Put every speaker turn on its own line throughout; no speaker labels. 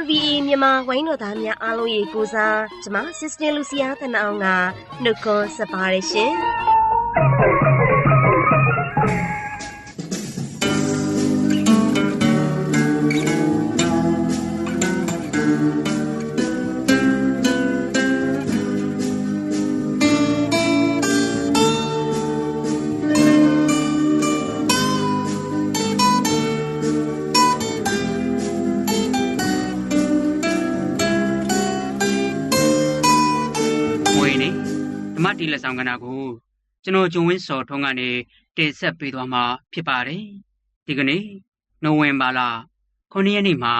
RVA မြန်မာဝိုင်းတော်သားများအားလုံးရေကိုစားကျမ Sister Lucia တနအောင်ကနှုတ်ခွန်းဆက်ပါရရှင်
လက်ဆောင်ကဏ္ဍကိုကျွန်တော်ဂျုံဝင်းစော်ထုံးကနေတင်ဆက်ပေးသွားမှာဖြစ်ပါတယ်ဒီကနေ့နိုဝင်ဘာလ9ရက်နေ့မှာ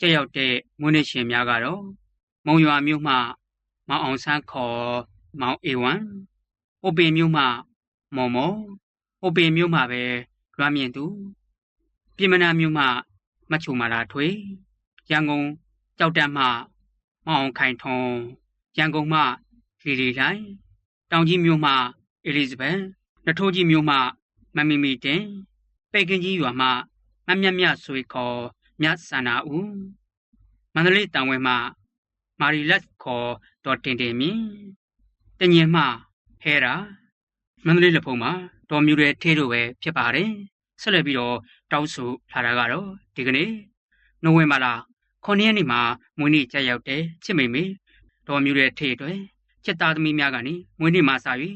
ကျရောက်တဲ့မွေးနေ့ရှင်များကတော့မုံရွာမြို့မှမောင်အောင်ဆန်းခေါ်မောင်အေဝံအိုပင်မြို့မှမော်မော်အိုပင်မြို့မှပဲလွမ်းမြင့်သူပြင်မနာမြို့မှမချုံမာလာထွေရန်ကုန်ကြောက်တက်မှမောင်အောင်ခိုင်ထွန်းရန်ကုန်မှလီလီလိုင်း တောင်ကြီးမြို့မှအဲလီဇဘက်နထိုးကြီးမြို့မှမမီမီတင်ပေကင်းကြီးရွာမှမမြတ်မြတ်ဆွေခေါ်မြတ်ဆန္နာဦးမန္တလေးတောင်ဝဲမှမာရီလက်ခေါ်ဒေါ်တင်တင်မြင့်တညင်မှဟဲရာမန္တလေးလက်ဖုံမှာဒေါ်မြူရဲထေးတို့ပဲဖြစ်ပါတယ်ဆက်လက်ပြီးတော့တောင်းဆိုလာတာကတော့ဒီကနေ့နိုဝင်ဘာလ9ရက်နေ့မှာမွေးနေ့ကျရောက်တဲ့ချစ်မိမေဒေါ်မြူရဲထေးတွေ ချက်သားသမီးများကနေမွေးနေ့မှာစ၍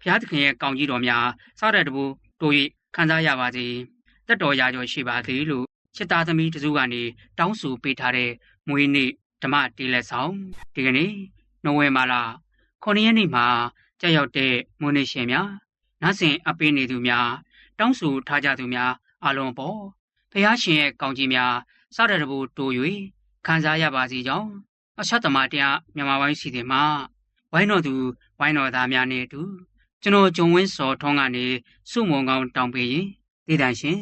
ဘုရားသခင်ရဲ့ကောင်းကြီးတော်များစားတဲ့တဘူတို့၍ခံစားရပါစေတက်တော်ရာကျော်ရှိပါသည်လို့ချက်သားသမီးတစုကနေတောင်းဆိုပေးထားတဲ့မွေးနေ့ဓမ္မတေးလက်ဆောင်ဒီကနေ့နိုဝင်ဘာလ9ရက်နေ့မှာကြောက်ရောက်တဲ့မွေးနေ့ရှင်များနားဆင်အပေးနေသူများတောင်းဆိုထားကြသူများအလုံးပေါ်ဘုရားရှင်ရဲ့ကောင်းကြီးများစားတဲ့တဘူတို့၍ခံစားရပါစေကြောင်းအရှတ်သမားတရားမြန်မာပိုင်းစီစဉ်မှာ ဝိုင်းတော်သူဝိုင်းတော်သားများနဲ့အတူကျွန်တော်ဂျုံဝင်းစော်ထွန်းကနေစုမုံကောင်းတောင်းပေးရင်ဒေသရှင်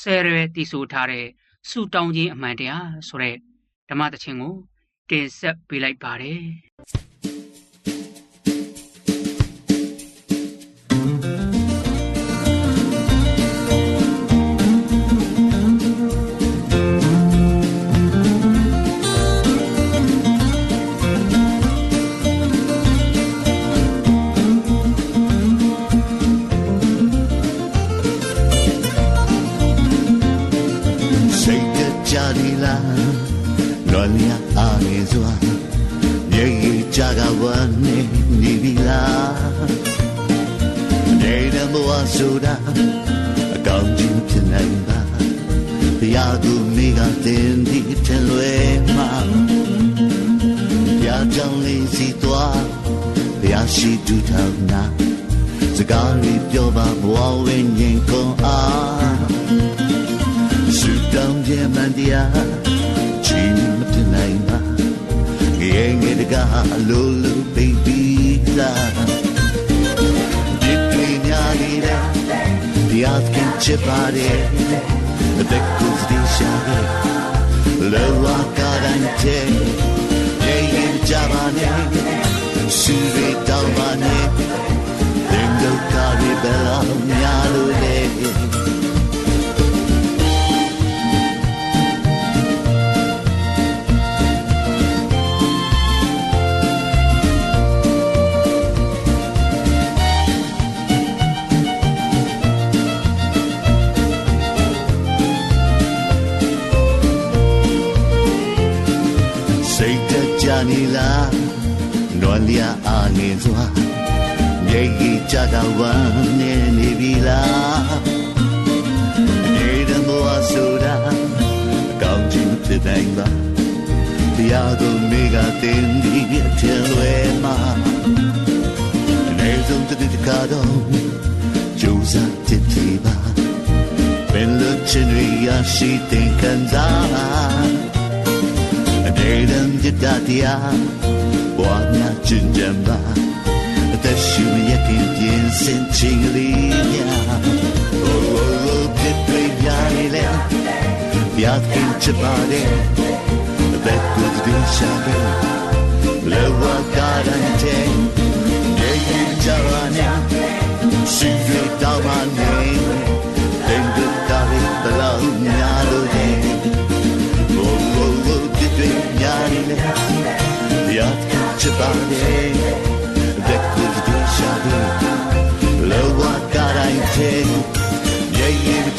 ဆယ်ရွယ်တည်ဆိုထားတဲ့စုတောင်းခြင်းအမှန်တရားဆိုတဲ့ဓမ္မသချင်းကိုတင်ဆက်ပေးလိုက်ပါတယ်
လွန်ရအားနေစွာရေကြီးကြကဝမ်းနေနေပြီလားနေတဲ့ဘဝဆိုတာအကောင်းကြီးဖြစ်နိုင်ပါတရားသူမိကတင်ဒီထင်လွယ်မှာရာကြောင့်လေးစီသွားရာရှိတူထောင်နာစကားလေးပြောပါဘဝဝိညာဉ်ကွန်အားဆူတောင်းခြင်းမန်တရားချီမတင်နိုင်ပါ ငယ်ငယ်တကအလိုလို baby လာဒီတွေများလေးတဲ့တရားကင်ချပါရဲ့အသက်ကိုစတင်ရှာခဲ့လောကကရန်ချေရေရင်ကြပါနဲ့ဆူရီတောင်းပါနဲ့သင်တို့က မြေကြီးကြကဝမ်းနေနေပြီလားနေတဲ့ဘဝဆိုတာအကောင်းကြီးဖြစ်နိုင်ပါတရားသူမိကတင်ဒီအထင်လွယ်မှာအနေဆုံးတစ်တစ်ကတော့ကြိုးစားတစ်တီပါဘယ်လိုချင်ရရှိတဲ့ခံစားကတရားဘွားများကျင်ကြံပါအသက်ရှူရခင် ပြင်းစင်ချင်းလေးများ Oh oh oh ပြည့်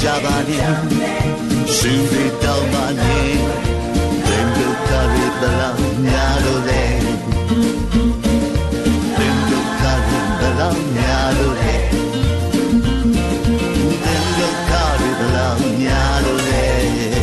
Yeah, yeah, Jabani, shoot it down my name. Then you carry the love, Yado Lane. Then you carry the love, Yado Lane. Then you carry the love, Yado Lane.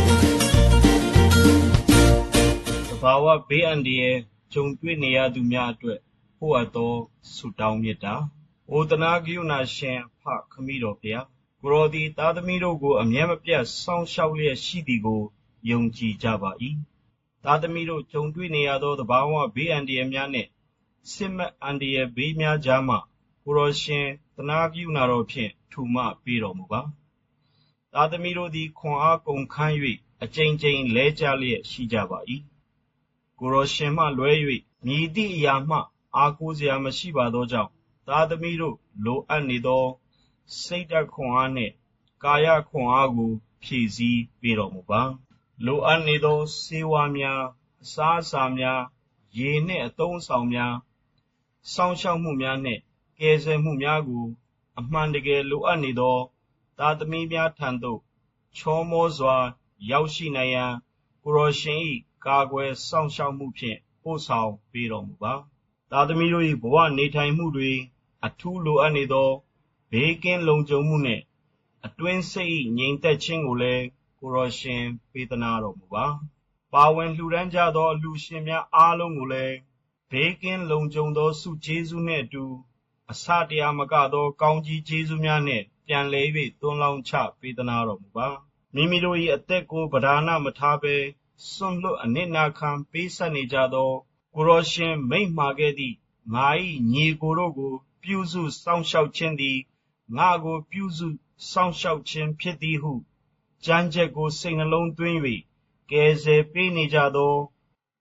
သဘာဝဘေးအန္တရာယ်ကြုံတွေ့နေရသူများအတွက်ဖို့အပ်သောဆုတောင်းမေတ္တာ။အိုတနာကရုဏာရှင်ဖခမည်းတော်ဖျား ကိုရောဒီသားသမီးတို့ကို အမြဲမပြတ်စောင့်ရှောက်လျက်ရှိသည်ကိုယုံကြည်ကြပါ၏။သားသမီးတို့ကြုံတွေ့နေရသောသဘာဝဘေးအန္တရာယ်များနှင့်စစ်မှတ်အန္တရာယ်ဘေးများကြားမှကိုရောရှင်တနာကရုဏာတော်ဖြင့်ထူမပေးတော်မူပါ။သားသမီးတို့သည်ခွန်အားကုန်ခန်း၍အကြိမ်ကြိမ်လဲကြလျက်ရှိကြပါ၏။ကိုရောရှင်မှလွဲ၍မြည်သည့်အရာမှ အားကိုးစရာမရှိပါသောကြောင့်သားသမီးတို့လိုအပ်နေသော စိတ်ဓာတ်ခွန်အားနှင့်ကာယခွန်အားကိုဖြည့်ဆည်းပေးတော်မူပါ။လိုအပ်နေသောစေဝါများအစားအစာများရေနှင့်အသုံးအဆောင်များစောင့်ရှောက်မှုများနှင့်ကယ်ဆယ်မှုများကို အမှန်တကယ်လိုအပ်နေသောသားသမီးများထံသို့ချောမောစွာ ရောက်ရှိနိုင်ရန်ကိုရောရှင်၏ကာကွယ်စောင့်ရှောက်မှုဖြင့်ပို့ဆောင်ပေးတော်မူပါ။သားသမီးတို့၏ဘဝနေထိုင်မှုတွင်အထူးလိုအပ်နေသော ဘေးကင်းလုံခြုံမှုနှင့် အတွင်းစိတ်၏ငြိမ်သက်ခြင်းကိုလည်း ကိုရောရှင် ပေးသနာတော်မူပါ။ပါဝင်လှူဒန်းကြသော အလှူရှင်များအားလုံးကိုလည်း ဘေးကင်းလုံခြုံသော ဆုကျေးဇူးနှင့်အတူအစတရားမကသော ကောင်းကြီးကျေးဇူးများနှင့် ပြန်လည်၍သွန်းလောင်းချပေးသနာတော်မူပါ။မိမိတို့၏အသက်ကို ပဓာနမထားဘဲ စွန့်လွတ်အနစ်နာခံပေးဆက်နေကြသော ကိုရောရှင် မိန့်မှာခဲ့သည့် ငါ၏ညီကိုတို့ကို ပြုစုစောင့်ရှောက်ခြင်းသည် ငါကိုပြုစုစောင့်ရှောက်ခြင်းဖြစ်သည်ဟုကြမ်းကြက်ကိုစိတ်နှလုံးသွင်း၍ကယ်ဆယ်ပေးနေကြသော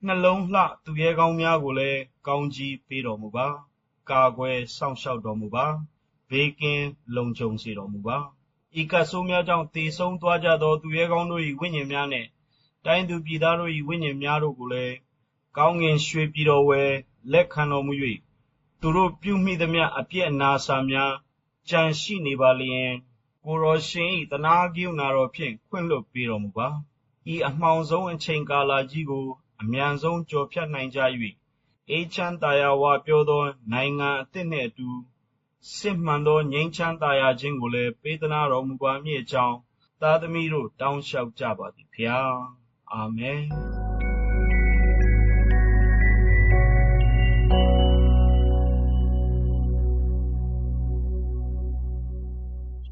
နှလုံးလှသူရဲကောင်းများကိုလည်းကောင်းကြီးပေးတော်မူပါကာကွယ်စောင့်ရှောက်တော်မူပါဘေးကင်းလုံခြုံစေတော်မူပါဤကဆိုးများကြောင့်တည်ဆုံးသွားကြသောသူရဲကောင်းတို့၏ဝိညာဉ်များနှင့်တိုင်းသူပြည်သားတို့၏ဝိညာဉ်များတို့ကိုလည်းကောင်းငင်ရွှေပြည်တော်ဝယ်လက်ခံတော်မူ၍သူတို့ပြုမိသမျှအပြစ်အနာစာများ ကြံရှိနေပါလျင်ကိုယ်တော်ရှင်၏တနာကရုဏာတော်ဖြင့်ခွင့်လွှတ်ပေးတော်မူပါဤအမှောင်ဆုံးအချိန်ကာလကြီးကိုအမြန်ဆုံးကျော်ဖြတ်နိုင်ကြ၍အေးချမ်းသာယာဝပြောသော နိုင်ငံအသစ်နှင့်အတူစစ်မှန်သောငြိမ်းချမ်းသာယာခြင်းကိုလည်းပေးသနာတော်မူပါမည်အကြောင်းသားသမီးတို့တောင်းလျှောက်ကြပါသည်ဖျားအာမင်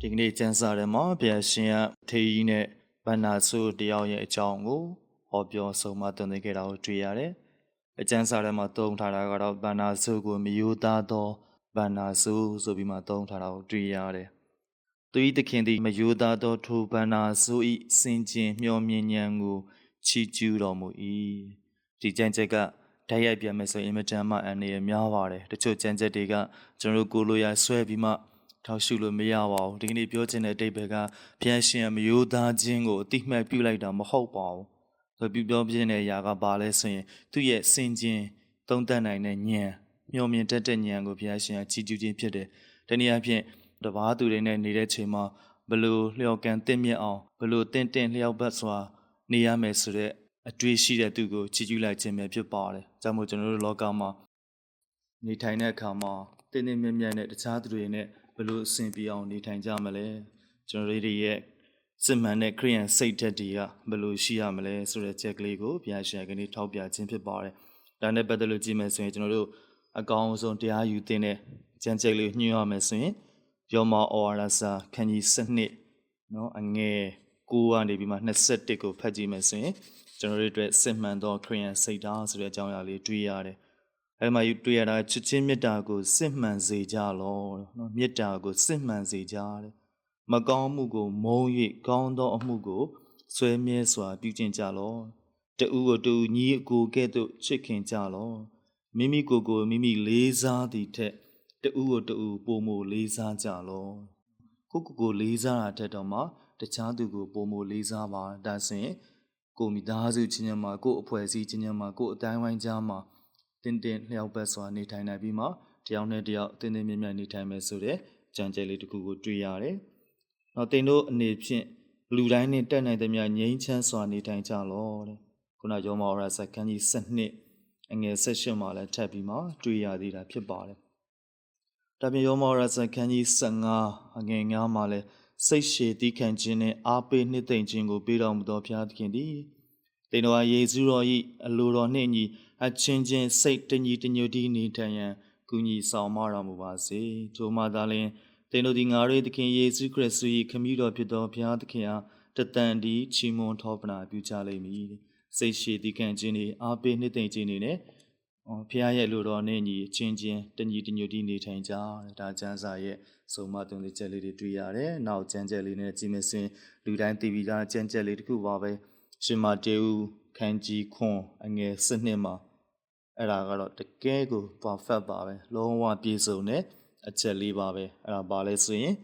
ဒီကနေ့ကျမ်းစာထဲမှာဘုရားရှင်ကထေကြီးနဲ့ဗန္နာဆုတယောက်ရဲ့အကြောင်းကိုဟောပြောဆုံးမသွန်သင်ခဲ့တာကိုတွေ့ရတယ်။အကျမ်းစာထဲမှာသုံးထားတာကတော့ဗန္နာဆုကိုမယိုသားသောဗန္နာဆုဆိုပြီးမှသုံးထားတာကိုတွေ့ရတယ်။သူဤသခင်သည်မယိုသားသောထိုဗန္နာဆုဤစင်ကျင်မျှော်မြင်ဉဏ်ကိုချီးကျူးတော်မူ၏။ဒီကျမ်းချက်ကဓာတ်ရိုက်ပြန်မယ်ဆိုရင်အင်မတန်မှအန္တရာယ်များပါတယ်။တချို့ကျမ်းချက်တွေကကျွန်တော်တို့ကိုလိုရာဆွဲပြီးမှ ထောက်ရှုလို့မရပါဘူးဒီကနေ့ပြောချင်တဲ့အတိတ်ဘက်ကဘုရားရှင်အမျိုးသားချင်းကိုအတိမှတ်ပြုလိုက်တာမဟုတ်ပါဘူးဆိုပြပြောပြနေတဲ့အရာကဘာလဲဆိုရင်သူ့ရဲ့စင်ကျင်သုံးသပ်နိုင်တဲ့ဉာဏ်မျှော်မြင်တတ်တဲ့ဉာဏ်ကိုဘုရားရှင်ကချီးကျူးခြင်းဖြစ်တယ်တနည်းအားဖြင့်တပားသူတွေနဲ့နေတဲ့ချိန်မှာဘလို့လျော်ကန်တင့်မြတ်အောင်ဘလို့တင့်တင့်လျောက်ပတ်စွာနေရမယ်ဆိုတဲ့အတွေ့ရှိတဲ့သူကိုချီးကျူးလိုက်ခြင်းပဲဖြစ်ပါတယ်။ဒါကြောင့်မို့ကျွန်တော်တို့လောကမှာနေထိုင်တဲ့အခါမှာတင်းတင်းမြတ်မြတ်နဲ့တခြားသူတွေနဲ့ ဘယ်လိုအဆင်ပြေအောင်နေထိုင်ကြမလဲကျွန်တော်တို့ရဲ့စစ်မှန်တဲ့ခရိယန်စိတ်ဓာတ်တွေကဘယ်လိုရှိရမလဲဆိုတဲ့ချက်ကလေးကိုဘုရားရှင်ကနေထောက်ပြခြင်းဖြစ်ပါတယ်။ဒါနဲ့ပတ်သက်လို့ကြည့်မယ်ဆိုရင်ကျွန်တော်တို့အကောင်းဆုံးတရားယူသင့်တဲ့ကျမ်းချက်လေးညွှန်ရမယ်ဆိုရင်ယောမဩဝါဒစာခန်းကြီး7နော်အငယ်9ကနေပြီးမှ21ကိုဖတ်ကြည့်မယ်ဆိုရင်ကျွန်တော်တို့အတွက်စစ်မှန်သောခရိယန်စိတ်ဓာတ်ဆိုတဲ့အကြောင်းအရာလေးတွေ့ရတယ်။ အဲဒီမှာတွေ့ရတာချစ်ချင်းမေတ္တာကိုစစ်မှန်စေကြလောနော်မေတ္တာကိုစစ်မှန်စေကြတယ်။မကောင်းမှုကိုမုန်း၍ကောင်းသောအမှုကိုဆွဲမြဲစွာပြုကျင့်ကြလော။တူကိုတူညီအကိုကဲ့သို့ချစ်ခင်ကြလော။မိမိကိုယ်ကိုမိမိလေးစားသည့်ထက်တူကိုတူပိုမိုလေးစားကြလော။ကိုကိုကိုလေးစားတာတက်တော့မှတခြားသူကိုပိုမိုလေးစားပါဒါဆိုရင်ကိုမိသားစုချင်းချင်းမှာကိုအဖွဲ့အစည်းချင်းချင်းမှာကိုအတိုင်းဝိုင်းကြားမှာ တင်းတင်းလျှောက်ပတ်စွာနေထိုင်နိုင်ပြီးမှတယောက်နဲ့တယောက်တင်းတင်းမြတ်မြတ်နေထိုင်မယ်ဆိုတဲ့ကြံကြဲလေးတစ်ခုကိုတွေ့ရတယ်။နောက်တင်တို့အနေဖြင့်လူတိုင်းနဲ့တက်နိုင်သမျှငြိမ်းချမ်းစွာနေထိုင်ကြလောတဲ့။ခုနရောမောရစခန်းကြီး7အငယ်16မှာလည်းထပ်ပြီးမှတွေ့ရသေးတာဖြစ်ပါတယ်။ဒါပြင်ရောမောရစခန်းကြီး15အငယ်9မှာလည်းစိတ်ရှည်တိခံခြင်းနဲ့အားပေးနှစ်သိမ့်ခြင်းကိုပေးတော်မူသောဘုရားသခင်သည် တင်တော်ယေရှုတော်၏အလိုတော်နှင့်ညီအချင်းချင်းစိတ်တညီတညွတ်တည်းနေထိုင်ရန်ကုညီဆောင်မတော်မူပါစေထိုမှသာလျှင်တင်တို့သည်ငါတို့သခင်ယေရှုခရစ်သူ၏ခမည်းတော်ဖြစ်သောဘုရားသခင်အားတတန်ဒီချီးမွမ်းထောပနာပြုကြလိမ့်မည်စိတ်ရှည်တိခံခြင်းနှင့်အားပေးနှစ်သိမ့်ခြင်းနှင့်အော်ဖခင်ရဲ့လူတော်နဲ့ညီအချင်းချင်းတညီတညွတ်တည်းနေထိုင်ကြဒါကျမ်းစာရဲ့ဆုံးမသွန်သင်ချက်လေးတွေတွေ့ရတယ်။နောက်ကျမ်းချက်လေးနဲ့ကြည့်မစင်လူတိုင်းသိပြီးသားကျမ်းချက်လေးတစ်ခုပါပဲ။ ရှင်မာတေဦးခန်းကြီးခွန်အငယ်စနစ်မှာအဲ့ဒါကတော့တကယ်ကို perfect ပါပဲ။လုံးဝပြည့်စုံတဲ့အချက်လေးပါပဲ။အဲ့ဒါပါလဲဆိုရင်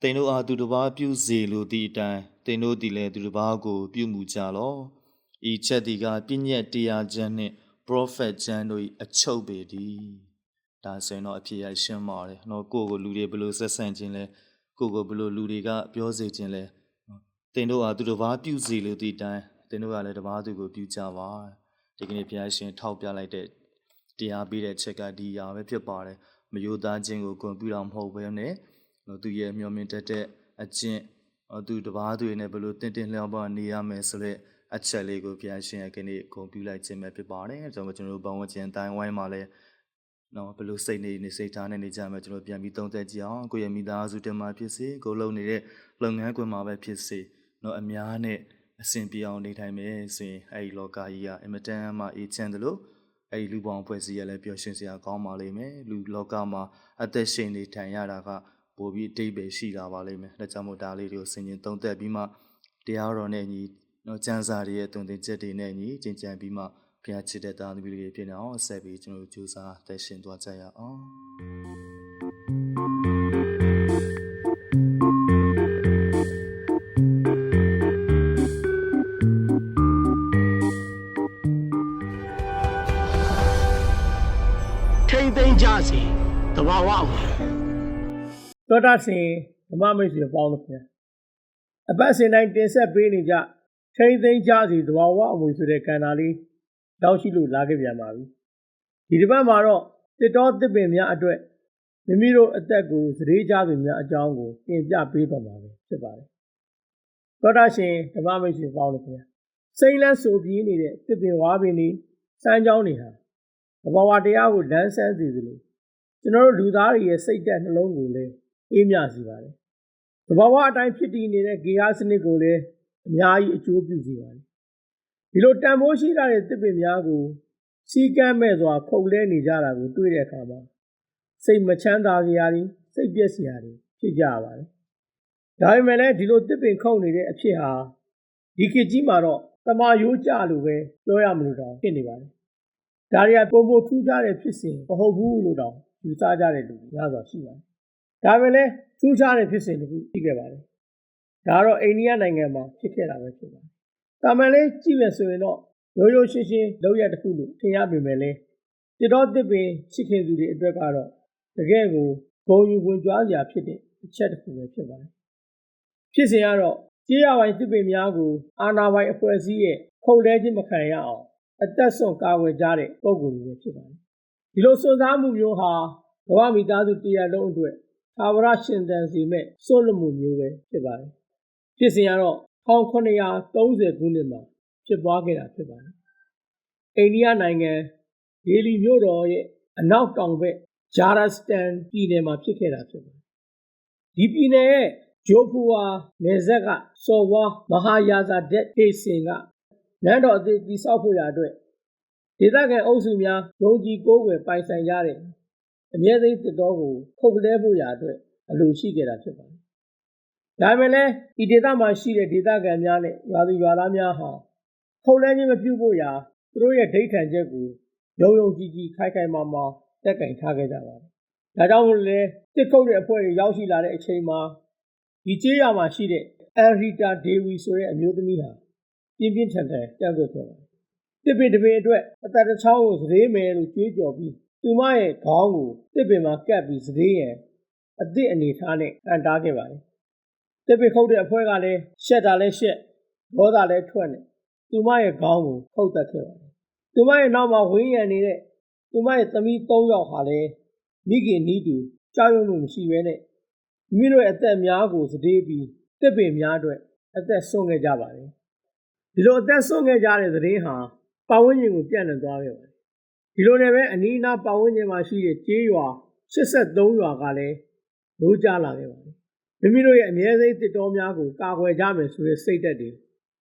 တင်တို့အားသူတစ်ပါးပြုစေလိုသည့်အတိုင်းတင်တို့ဒီလည်းသူတစ်ပါးကို ပြုမှုကြလော့။ဤချက်ဒီကပြည့်ညက်တရားချမ်းနှင့် prophet ချမ်းတို့၏အချုပ်ပေသည်။ဒါဆိုရင်တော့အဖြစ်ရရှင်းပါတယ်။နော်ကိုယ့်ကိုလူတွေဘယ်လိုဆက်ဆံခြင်းလဲကိုယ့်ကိုဘယ်လိုလူတွေကပြောစေခြင်းလဲ တင်တို့ဟာသူတစ်ပါးပြုစီလို့ဒီတိုင်းတင်တို့ကလည်းတစ်ပါးသူကိုပြုကြပါဒီကနေ့ဘုရားရှင်ထောက်ပြလိုက်တဲ့တရားပေးတဲ့ချက်ကဒီအရာပဲဖြစ်ပါတယ်မယိုသားခြင်းကိုကွန်ပျူတာမဟုတ်ဘဲနဲ့နော်သူရဲ့မျောမြင်တတ်တဲ့အကျင့်သူတစ်ပါးသူနဲ့ဘယ်လိုတင်တင်လျောက်ပါနေရမယ်ဆိုတဲ့အချက်လေးကိုဘုရားရှင်ရဲ့ကနေ့ကွန်ပျူလိုက်ခြင်းပဲဖြစ်ပါတယ်အဲကြောင့်ကျွန်တော်တို့ဘဝဝင်ခြင်းအတိုင်းဝိုင်းမှာလည်းနော်ဘယ်လိုစိတ်နေနေစိတ်ထားနဲ့နေကြမယ်ကျွန်တော်ပြန်ပြီးသုံးသပ်ကြည့်အောင်ကိုယ့်ရဲ့မိသားစုတင်မှာဖြစ်စေကိုယ်လုပ်နေတဲ့လုပ်ငန်းခွင်မှာပဲဖြစ်စေ နော်အများနဲ့အဆင်ပြေအောင်နေထိုင်မယ်ဆိုရင်အဲဒီလောကကြီးကအင်မတန်မှအေးချမ်းတယ်လို့အဲဒီလူပေါင်းဖွဲ့စည်းရလဲပျော်ရွှင်စရာကောင်းပါလိမ့်မယ်လူလောကမှာအသက်ရှင်နေထိုင်ရတာကပိုပြီးအတိတ်ပဲရှိတာပါလိမ့်မယ်ဒါကြောင့်မို့ဒါလေးတွေကိုဆင်ញင်သုံးသပ်ပြီးမှတရားတော်နဲ့ညီနော်ကျမ်းစာတွေရဲ့တုံသင်ချက်တွေနဲ့ညီကျင့်ကြံပြီးမှဘုရားချစ်တဲ့သားသမီးတွေဖြစ်နေအောင်ဆက်ပြီးကျွန်တော်တို့ကြိုးစားသက်ရှင်သွားကြရအောင်
မ့်သိမ့်ကြစီတဘာဝဝင်
သောတာစင်ဓမ္မမိတ်ဆွေပေါင်းလို့ခင်ဗျာအပတ်စဉ်တိုင်းတင်ဆက်ပေးနေကြထိမ့်သိမ့်ကြစီသဘာဝအမွေဆိုတဲ့ကဏ္ဍလေးတောက်ရှိလို့လာခဲ့ပြန်ပါပြီဒီတစ်ပတ်မှာတော့တစ်တော်တစ်ပင်များအတွက်မိမိတို့အသက်ကိုစရေကြသူများအကြောင်းကိုတင်ပြပေးသွားမှာပဲဖြစ်ပါတယ်သောတာရှင်ဓမ္မမိတ်ဆွေပေါင်းလို့ခင်ဗျာစိမ့်လန်းဆိုပြီးနေတဲ့တစ်ပင်ဝါပင်ဒီစမ်းကြောင်းတွေဟာ သဘာဝတရားကိုလမ်းဆန်းစေသလိုကျွန်တော်တို့လူသားတွေရဲ့စိတ်ဓာတ်နှလုံးကိုလည်းအေးမြစေပါတယ်။သဘာဝအတိုင်းဖြစ်တည်နေတဲ့ဂေဟစနစ်ကိုလည်းအများကြီးအကျိုးပြုစေပါတယ်။ဒီလိုတန်ဖိုးရှိတဲ့သစ်ပင်များကိုစီကမ်းမဲ့စွာခုတ်လဲနေကြတာကိုတွေ့တဲ့အခါမှာစိတ်မချမ်းသာစရာတွေစိတ်ပျက်စရာတွေဖြစ်ကြရပါတယ်။ဒါပေမဲ့လည်းဒီလိုသစ်ပင်ခုတ်နေတဲ့အဖြစ်ဟာဒီခေတ်ကြီးမှာတော့တမာယိုးကြလို့ပဲပြောရမလို့တောင်ဖြစ်နေပါတယ်။ ဒါတွေကပုံပုံထူးခြားတဲ့ဖြစ်စဉ်မဟုတ်ဘူးလို့တောင်ယူဆကြတဲ့လူတွေများစွာရှိပါတယ်။ဒါပေမဲ့လည်းထူးခြားတဲ့ဖြစ်စဉ်တစ်ခုရှိခဲ့ပါတယ်။ဒါကတော့အိန္ဒိယနိုင်ငံမှာဖြစ်ခဲ့တာပဲဖြစ်ပါတယ်။တာမန်လေးကြည့်မယ်ဆိုရင်တော့ရိုးရိုးရှင်းရှင်းလောက်ရတစ်ခုလို့ထင်ရပေမဲ့လည်းတစ်တော်တစ်ပင်ရှိခင်သူတွေအတွက်ကတော့တကယ်ကိုဂုံယူဝင်ကြွားစရာဖြစ်တဲ့အချက်တစ်ခုပဲဖြစ်ပါတယ်။ဖြစ်စဉ်ကတော့ကြေးရပိုင်းတစ်ပင်များကိုအာနာပိုင်အဖွဲ့အစည်းရဲ့ခုံလဲခြင်းမခံရအောင် အသက်ဆုံးကာကွယ်ကြတဲ့ပုံကိုယ်တွေပဲဖြစ်ပါတယ်။ဒီလိုစွန့်စားမှုမျိုးဟာဘဝမိသားစုတရလုံးအတွက်သာဝရရှင်သန်စီမဲ့စွန့်လွတ်မှုမျိုးပဲဖြစ်ပါတယ်။ဖြစ်စဉ်ကတော့1930ခုနှစ်မှာဖြစ်ပွားခဲ့တာဖြစ်ပါတယ်။အိန္ဒိယနိုင်ငံဒေလီမြို့တော်ရဲ့အနောက်တောင်ဘက်ဂျာရစတန်ပြည်နယ်မှာဖြစ်ခဲ့တာဖြစ်ပါတယ်။ဒီပြည်နယ်ရဲ့ဂျိုဖူဝါနယ်ဇက်ကစော်ဝါမဟာယာဇာဒက်ဒေစင်က နန်းတော်အသစ်တည်ဆောက်ဖို့ရာအတွက်ဒေသခံအုပ်စုများယုံကြည်ကိုးကွယ်ပိုင်ဆိုင်ကြတဲ့အမြဲသိတစ်တော်ကိုခုတ်လဲဖို့ရာအတွက်အလိုရှိခဲ့တာဖြစ်ပါတယ်။ဒါပေမဲ့လည်းဒီဒေသမှာရှိတဲ့ဒေသခံများနဲ့ရွာသူရွာသားများဟာခုတ်လဲခြင်းမပြုဖို့ရာသူတို့ရဲ့ဒိဋ္ဌံချက်ကိုယုံယုံကြည်ကြည်ခိုင်ခိုင်မာမာတက်ကင်ထားခဲ့ကြပါတယ်။ဒါကြောင့်မို့လဲတစ်ခုတ်တဲ့အဖွဲ့တွေရောက်ရှိလာတဲ့အချိန်မှာဒီကျေးရွာမှာရှိတဲ့အန်ရီတာဒေဝီဆိုတဲ့အမျိုးသမီးဟာ ပြင်းပြင်းထန်ထန်ကြံ့ကြွခဲ့ပါတယ်။တစ်ပင်တစ်ပင်အတွက်အသက်တစ်ချောင်းကိုစသေးမယ်လို့ကြွေးကြော်ပြီးသူမရဲ့ခေါင်းကိုတစ်ပင်မှာကပ်ပြီးစသေးရန်အသည့်အနေထားနဲ့အန်တားခဲ့ပါတယ်။တစ်ပင်ခုတ်တဲ့အဖွဲ့ကလည်းရှက်တာလည်းရှက်ဒေါသလည်းထွက်နေသူမရဲ့ခေါင်းကိုခုတ်တက်ခဲ့ပါတယ်။သူမရဲ့နောက်မှာဝင်းရံနေတဲ့သူမရဲ့သမီး၃ယောက်ဟာလည်းမိခင်နီးတူကြောက်ရွံ့မှုမရှိဘဲနဲ့မိမိတို့ရဲ့အသက်များကိုစသေးပြီးတစ်ပင်များအတွက်အသက်ဆုံးခဲ့ကြပါတယ်။ ဒီလိုအသက်ဆုံးခဲ့ကြတဲ့သတင်းဟာပတ်ဝန်းကျင်ကိုပြန့်နှံ့သွားခဲ့ပါတယ်။ဒီလိုနဲ့ပဲအနီးအနားပတ်ဝန်းကျင်မှာရှိတဲ့ကျေးရွာ83ရွာကလည်းလိုးကြလာခဲ့ပါတယ်။မိမိတို့ရဲ့အမြဲစိတ်တစ်တော်များကိုကာကွယ်ကြမယ်ဆိုတဲ့စိတ်ဓာတ်တွေ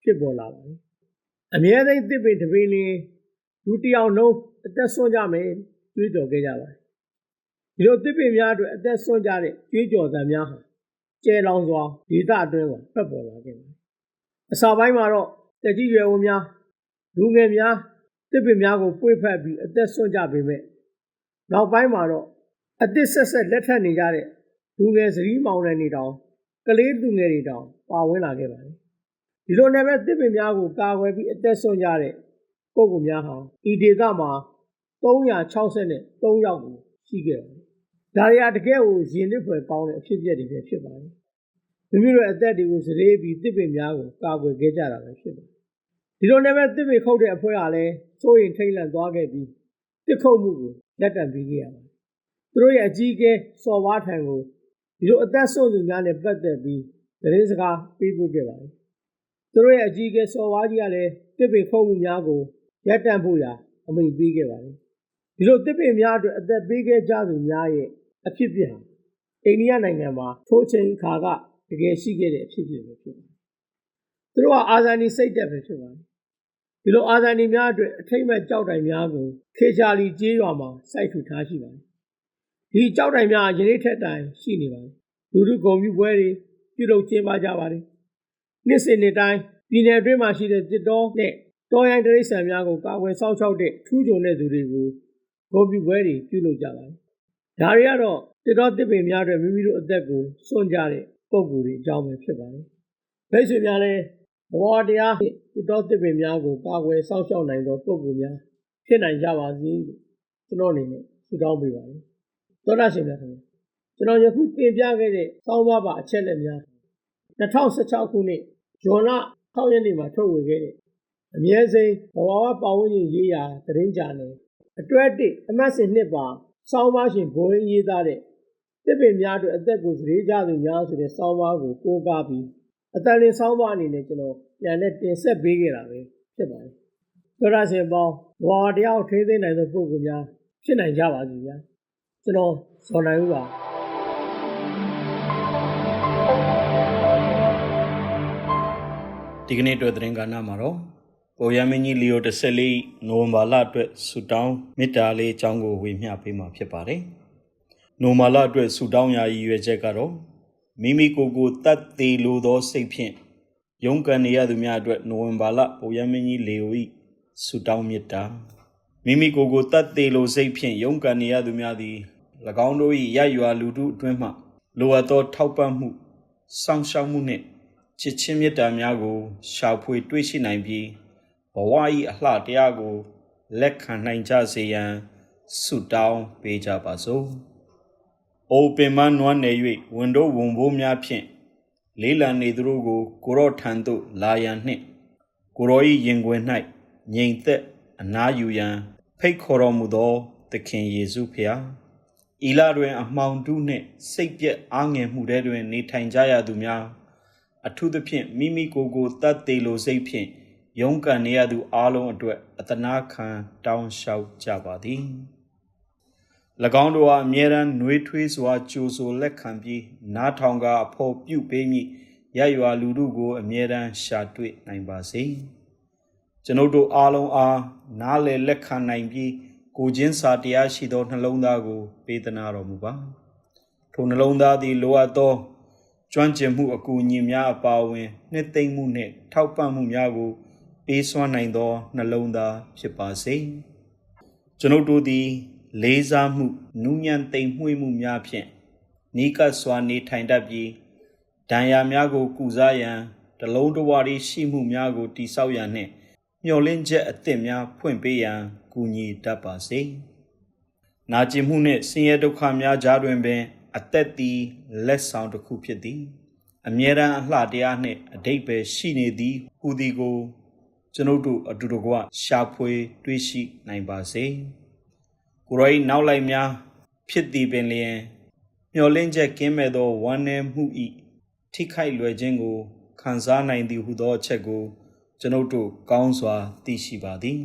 ဖြစ်ပေါ်လာပါတယ်။အမြဲစိတ်တစ်ပင်တစ်ပင်လင်းလူတစ်ယောက်လုံးအသက်ဆုံးကြမယ်တွေးကြော်ခဲ့ကြပါတယ်။ဒီလိုတစ်ပင်များအတွက်အသက်ဆုံးကြတဲ့တွေးကြော်သံများဟာကျဲလောင်စွာဒေသအတွင်းမှာဖက်ပေါ်လာခဲ့ပါတယ်။အစာပိုင်းမှာတော့ တက်ကြီးရွယ်ဝများလူငယ်များတစ်ပင်များကိုပွေ့ဖက်ပြီးအသက်ဆွန့်ကြပေမဲ့နောက်ပိုင်းမှာတော့အသစ်ဆက်ဆက်လက်ထပ်နေကြတဲ့လူငယ်စရီးမောင်တဲ့နေတောင်ကလေးလူငယ်တွေတောင်ပါဝင်လာခဲ့ပါတယ်။ဒီလိုနဲ့ပဲတစ်ပင်များကိုကာကွယ်ပြီးအသက်ဆွန့်ကြတဲ့ပုဂ္ဂိုလ်များဟာဤဒေသမှာ363ယောက်ကိုရှိခဲ့ပါတယ်။ဒါတွေကတကယ်ကိုရင်နစ်ဖွယ်ကောင်းတဲ့အဖြစ်အပျက်တွေပဲဖြစ်ပါတယ်။မိမိတို့အသက်တွေကိုစရေးပြီးတစ်ပင်များကိုကာကွယ်ခဲ့ကြတာပဲဖြစ်ပါတယ်။ ဒီလိုနဲ့ပဲတစ်ပင်ခုတ်တဲ့အဖွဲ့ကလည်းစိုးရင်ထိတ်လန့်သွားခဲ့ပြီးတစ်ခုတ်မှုကိုလက်တံပေးခဲ့ရပါတယ်။သူတို့ရဲ့အကြီးအကဲစော်ဝါထံကိုဒီလိုအသက်ဆုံးသူများနဲ့ပတ်သက်ပြီးသတင်းစကားပေးပို့ခဲ့ပါတယ်။သူတို့ရဲ့အကြီးအကဲစော်ဝါကြီးကလည်းတစ်ပင်ခုတ်မှုများကိုရပ်တန့်ဖို့ရာအမိန့်ပေးခဲ့ပါတယ်။ဒီလိုတစ်ပင်များအတွက်အသက်ပေးခဲ့ကြသူများရဲ့အဖြစ်ပြဟာအိန္ဒိယနိုင်ငံမှာထိုးချိန်ခါကတကယ်ရှိခဲ့တဲ့အဖြစ်ပြပဲဖြစ်ပါတယ်။သူတို့ကအာဇာနည်စိတ်တက်ပဲဖြစ်ပါတယ်။ ဒီလိုအာဇာနည်များအတွက်အထိမ့်မဲ့ကြောက်တိုင်များကိုခေချာလီကျေးရွာမှာစိုက်ထူထားရှိပါတယ်။ဒီကြောက်တိုင်များယနေ့ထက်တိုင်ရှိနေပါတယ်။လူထုဂုံပြူပွဲတွေပြုလုပ်ကျင်းပကြပါတယ်။နှစ်စဉ်နှစ်တိုင်းပြည်နယ်အတွင်းမှာရှိတဲ့တစ်တော်နဲ့တော်ရိုင်းတရိษံများကိုကာကွယ်စောင့်ရှောက်တဲ့ထူးချွန်တဲ့သူတွေကိုဂုံပြူပွဲတွေပြုလုပ်ကြပါတယ်။ဒါတွေကတော့တစ်တော်တစ်ပင်များအတွက်မိမိတို့အသက်ကိုစွန့်ကြတဲ့ပုံကူတွေအကြောင်းပဲဖြစ်ပါတယ်။မိတ်ဆွေများလည်း ဘဝတရားတစ်တော်တစ်ပင်များကိုကာကွယ်စောင့်ရှောက်နိုင်သောပုံကူများဖြစ်နိုင်ကြပါစေလို့ကျွန်တော်အနေနဲ့ဆုတောင်းပေးပါတယ်။သောတာရှင်များခင်ဗျာကျွန်တော်ယခုတင်ပြခဲ့တဲ့စောင်းပါပါအချက်လက်များ2016ခုနှစ်ဇွန်လ6ရက်နေ့မှာထုတ်ဝေခဲ့တဲ့အမြဲစိမ်းဘဝဝပတ်ဝန်းကျင်ရေးရာသတင်းကြာနယ်အတွဲတစ်အမတ်စဉ်နှစ်ပါစောင်းပါရှင်ဘိုးရင်းရေးသားတဲ့တစ်ပင်များအတွက်အသက်ကိုစရေးကြသူများဆိုတဲ့စောင်းပါကိုကိုးကားပြီး အတန်လင်းစောင်းပါအနေနဲ့ကျွန်တော်ပြန်နဲ့တင်ဆက်ပေးခဲ့တာပဲဖြစ်ပါတယ်။သောရရှင်ပေါင်းဘဝတရားကိုထိသိနိုင်သောပုဂ္ဂိုလ်များဖြစ်နိုင်ကြပါစေဗျာ။ကျွန်တော်ဇော်နိုင်ဦးပါ
ဒီကနေ့အတွက်သတင်းကဏ္ဍမှာတော့ပိုရမင်းကြီးလီယို14နိုဝင်ဘာလအတွက်ဆူတောင်းမေတ္တာလေးအကြောင်းကိုဝေမျှပေးမှာဖြစ်ပါတယ်။နိုဝင်ဘာလအတွက်ဆူတောင်းရာရည်ရွယ်ချက်ကတော့ မိမိကိုယ်ကိုတတ်သေးလိုသောစိတ်ဖြင့်ရုန်းကန်နေရသူများအတွက်နိုဝင်ဘာလပိုရမင်းကြီးလီယို၏ဆူတောင်းမေတ္တာမိမိကိုယ်ကိုတတ်သေးလိုစိတ်ဖြင့်ရုန်းကန်နေရသူများသည်၎င်းတို့၏ရရွာလူထုအတွင်းမှလိုအပ်သော ထောက်ပံ့မှုစောင့်ရှောက်မှုနှင့်ချစ်ချင်းမေတ္တာများကို ရှာဖွေတွေ့ရှိနိုင်ပြီးဘဝ၏အလှတရားကို လက်ခံနိုင်ကြစေရန်ဆုတောင်းပေးကြပါစို့။ အိုပင်မနွမ်းနယ်၍ဝန်တို့ဝန်ဘိုးများဖြင့်လေးလံနေသူတို့ကို ကိုရော့ထံသို့လာရန်နှင့် ကိုရော၏ရင်ခွင်၌ငြိမ်သက်အနာယူရန်ဖိတ်ခေါ်တော်မူသောသခင်ယေရှုဖျားဤလတွင်အမှောင်တုနှင့်စိတ်ပြက်အားငယ်မှုထဲတွင် နေထိုင်ကြရသူများအထူးသဖြင့်မိမိကိုယ်ကိုတတ်သေးလိုစိတ်ဖြင့်ရုန်းကန်နေရသူအလုံးအတွက်အတနာခံတောင်းလျှောက်ကြပါသည်၎ င်းတို့ဟာအမြဲတမ်းနှွေးထွေးစွာကြိုဆိုလက်ခံပြီးနားထောင်ကအဖို့ပြုပေးမည်ရရွာလူတို့ကိုအမြဲတမ်းရှာတွေ့နိုင်ပါစေကျွန်ုပ်တို့အားလုံးအားနားလည်လက်ခံနိုင်ပြီးကိုချင်းစာတရားရှိသောနှလုံးသားကို ပေးသနာတော်မူပါထိုနှလုံးသားသည်လိုအပ်သောကျွမ်းကျင်မှုအကူအညီများအပါအဝင်နှစ်သိမ့်မှုနှင့်ထောက်ပံ့မှုများကို ပေးစွမ်းနိုင်သောနှလုံးသားဖြစ်ပါစေကျွန်ုပ်တို့သည် လေးစားမှုနူးညံ့သိမ်မွေ့မှုများဖြင့်နီးကပ်စွာနေထိုင်တတ်ပြီးဒဏ်ရာများကို ကုစားရန်တလုံးတဝရီရှိမှုများကိုတိဆောက်ရန်နှင့်မျှော်လင့်ချက်အသစ်များဖွင့်ပေးရန်ကူညီတတ်ပါစေ။နာကျင်မှုနှင့်ဆင်းရဲဒုက္ခများကြားတွင်ပင် အသက်သည်လက်ဆောင်တစ်ခုဖြစ်သည်။အမြဲတမ်းအလှတရားနှင့်အတိတ်ပဲရှိနေသည်ဟူသည်ကို ကျွန်ုပ်တို့အတူတကွရှာဖွေ တွေးရှိနိုင်ပါစေ။ ကိုရောဤနောက်လိုက်များ ဖြစ်သည်ပင်လျင်မျှော်လင့်ချက်ကင်းမဲ့သောဝမ်းနည်းမှုဤထိခိုက်လွယ်ခြင်းကိုခံစားနိုင်သည်ဟုသောအချက်ကိုကျွန်ုပ်တို့ကောင်းစွာသိရှိပါသည်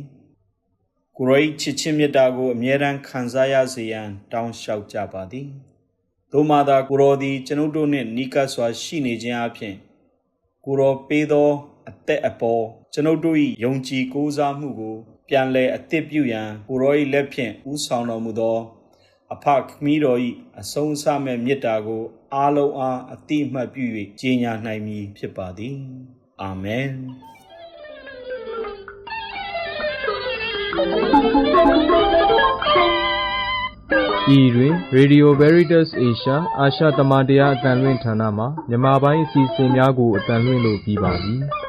ကိုရော၏ချစ်ချင်းမေတ္တာကိုအမြဲတမ်းခံစားရစေရန် တောင်းလျှောက်ကြပါသည်သို့မှသာကိုရောသည်ကျွန်ုပ်တို့နှင့်နီးကပ်စွာရှိနေခြင်းအပြင်ကိုရောပေးသောအသက်အပေါ်ကျွန်ုပ်တို့၏ယုံကြည်ကိုးစားမှုကို ပြန်လည်အသစ်ပြုရန်ကိုရော၏လက်ဖြင့်ဥဆောင်တော်မူသော အဖခမီးတော်၏အဆုံးအစမဲ့မေတ္တာကိုအားလုံးအားအတိအမှတ်ပြု၍ကြေညာနိုင်မည်ဖြစ်ပါသည်အာမင်
ဤတွင် Radio Veritas Asia အာရှတမန်တရားအတန်လွင့်ဌာနမှမြန်မာပိုင်းအစီအစဉ်များကိုအတန်လွင့်လို့ပြီးပါပြီ။